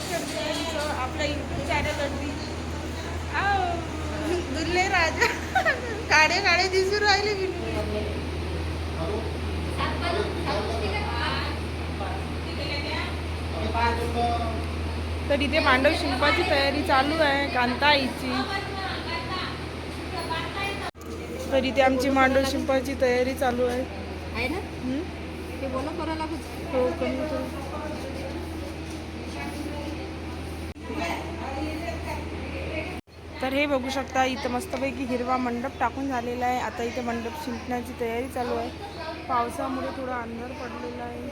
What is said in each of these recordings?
करते तुमचं आपल्या युट्यूब चॅनलवरती दुल्ले राजा काळे काळे दिसून राहिले बिलकुल तर इथे मांडव शिल्पाची तयारी चालू आहे कांताईची. तर इथे आमची मांडव शिल्पाची तयारी चालू आहे. ना? हो कमी तर हे बघू शकता इथं मस्तपैकी हिरवा मंडप टाकून झालेला आहे. आता इथे मंडप शिंपण्याची तयारी चालू आहे. पावसामुळे थोडं अंधार पडलेला आहे.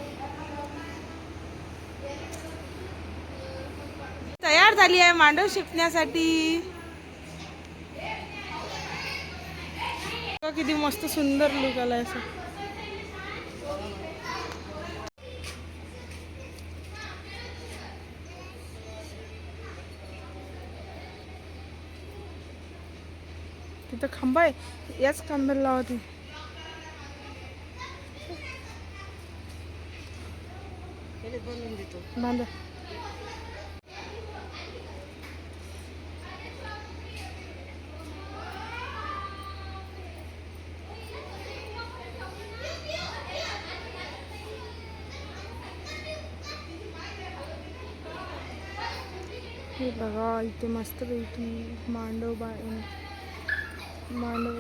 तयार झाली आहे मांडव शिंपण्यासाठी. किती मस्त सुंदर लुक आलाय असं. तिथं खांबा आहे याच खांब्याला लावते बनवून देतो बांधा हे बघा इथे मस्तपैकी मांडव बा मांडव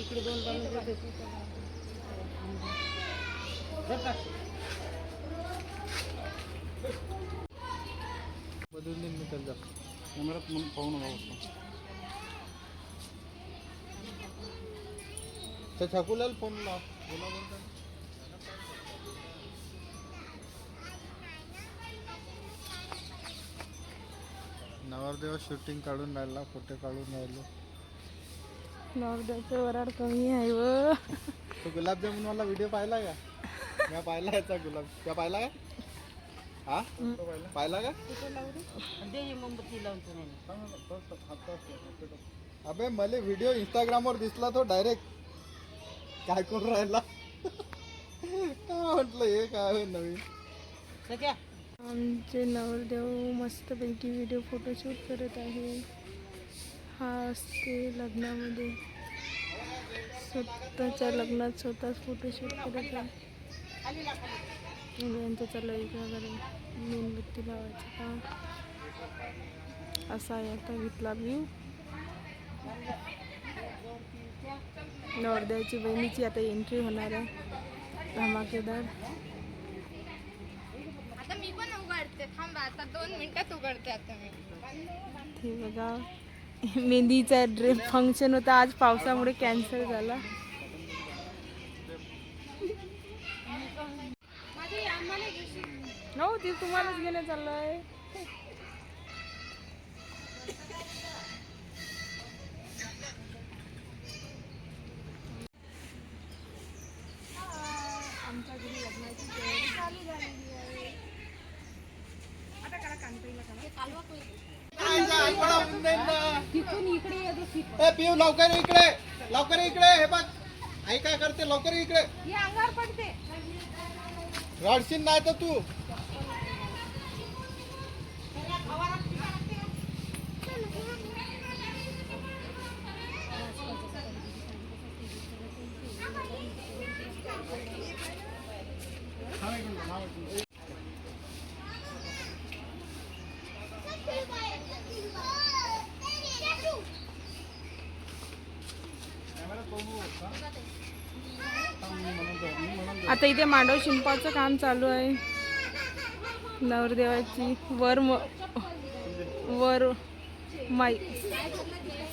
इकडे दोन बदलून मी त्याला कॅमेरात मग पाहू नका त्या छकुलाल फोन लाव. बोला बोलता नवरदेव शूटिंग काढून राहिला फोटो काढून राहिलो. नवरदेवाचं वराड कमी आहे व. तो गुलाबजामुन वाला व्हिडिओ पाहिला का? मी पाहिला याचा गुलाब. त्या पाहिला का? हा? पाहिला का? दे ही मोमबत्ती लावून नाही अबे मला व्हिडिओ इंस्टाग्रामवर दिसला तो डायरेक्ट काय करून राहिला? म्हटलं हे काय आहे नवीन? आमचे नवरदेव मस्तपैकी व्हिडिओ फोटोशूट करत आहे हा असते लग्नामध्ये. स्वतःच्या लग्नात स्वतःच फोटोशूट करत आहे यांचं चालू आहे का मेणबत्ती लावायचं काम असा आहे आता इथला व्ह्यू नवरदेवाची बहिणीची आता एंट्री होणार आहे. धमाकेदार. आता मी पण उघडते. थांब आता दोन मिनिटात उघडते आता मी. हे बघा. मेहंदीचा ड्रेस फंक्शन होता. आज पावसामुळे कॅन्सल झाला. हो ते तुम्हालाच घेण्यात चाललं आहे आमच्या घरी लग्नाची तयारी चालू झालेली आहे? आता करा कांताईला करा ए पिऊ लवकर इकडे लवकर इकडे हे बघ. आई काय करते लवकर इकडे. रडशील नाही तर तू. आता इथे मांडव शिंपाचं काम चालू आहे. नवरदेवाची वर म वर माई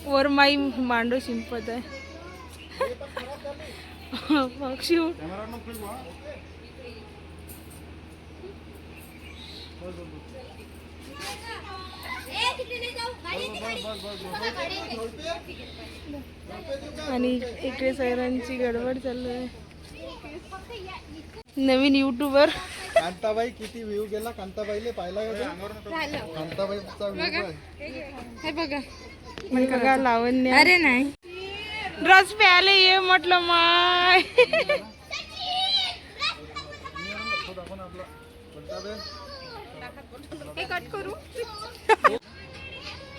वर माई मांडव शिंपत आहे. पक्षी आणि इकडे सैरांची गडबड चालू आहे. नवीन युट्यूबर कांताबाई किती व्ह्यू गेला? कांताबाईले पाहिला का तू? कांताबाईचा व्ह्यू आहे. हे बघा. बघा लावण्य. अरे नाही. रस प्यायला ये म्हटलं माय. हे कट करू.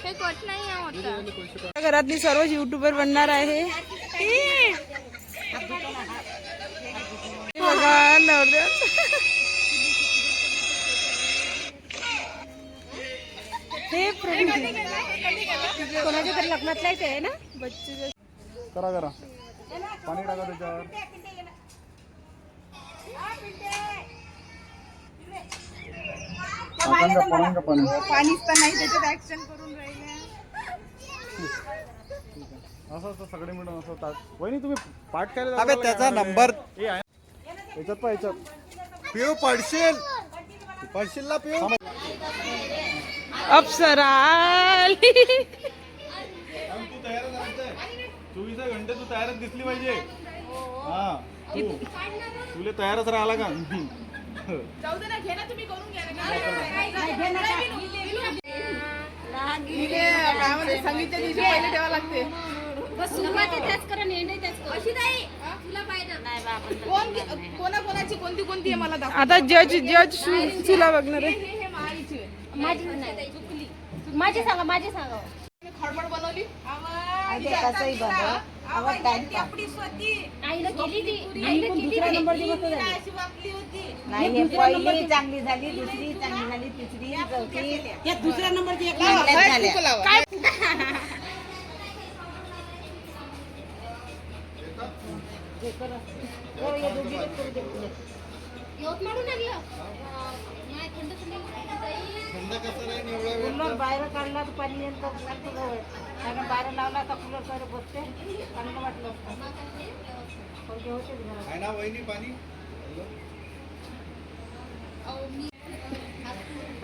हे कट नाही होता. घरातली सर्वच युट्यूबर बनणार आहे. हे बघा नवरदेव हे प्रवीण कोणाच्या तरी लग्नातला आहे ना? बच्चे करा करा. पाणी टाका त्याच्यावर. पतंग पाणी पाणीच तर नाही त्याच्यात ऍक्शन करून राहिले. असं असं सगळे मिळून असं ताट वहिनी तुम्ही पाठ अबे त्याचा नंबर याच्यात पण याच्यात पिऊ पडशील पडशील ना पिऊ अप्सरा आली. चोवीस घंटे तू तयारच दिसली पाहिजे हा तू तुला तयारच राहिला का दिवशी पहिले ठेवा लागते कोणा कोणाची कोणती कोणती आहे मला दाखव. आता जज जज तुला बघणार आहे. माझी सांगा माझी सांगा. खडबड बनवली. आईला केली ती. आईला केली ती. नाही पहिली चांगली झाली दुसरी चांगली झाली तिसरी चौथी. दुसऱ्या नंबरची काय? कूलर बाहेर काढला तर पाणी येईल तर लागतो जवळ कारण बाहेर लावला तर कूलरकडे बसते. चांगलं वाटलं पाणी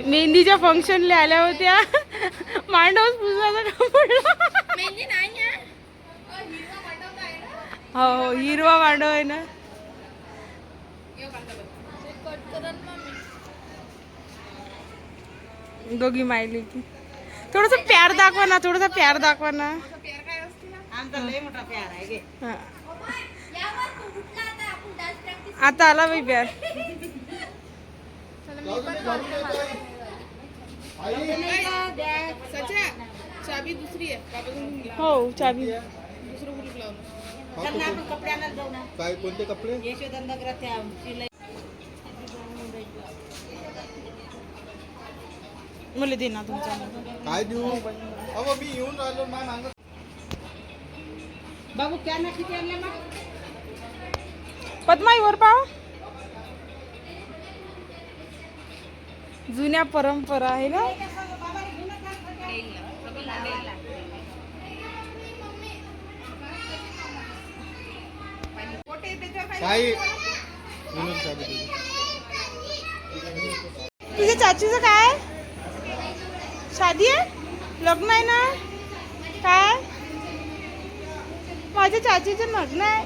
मेहंदीच्या फंक्शनला आल्या होत्या. मांडवच काम पडला मेहंदी नाही हो हो हिरवा मांडव आहे ना? दोघी मायली की थोडस प्यार दाखवा ना थोडासा प्यार दाखवा ना. आमचा लय मोठा प्यार आहे गे. हा. यावर तू उठला आता आपण डान्स प्रॅक्टिस आता आला बाई प्यार हो चाबी त्यांना आपण कपडे आणायला जाऊ ना. काय कोणते कपडे? यशोधनगरात त्या शिलाई. मला दे ना तुमचा काय देऊ? अहो मी येऊन राहिलो बाबू त्यांना किती आणले मग? पद्माई वर पाव. जुन्या परंपरा आहे ना? तुझ्या चाचीचं काय? शादी आहे? लग्न आहे ना? काय? माझ्या चाचीचं लग्न आहे.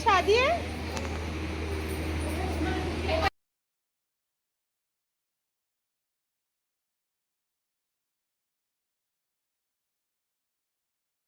शादी आहे?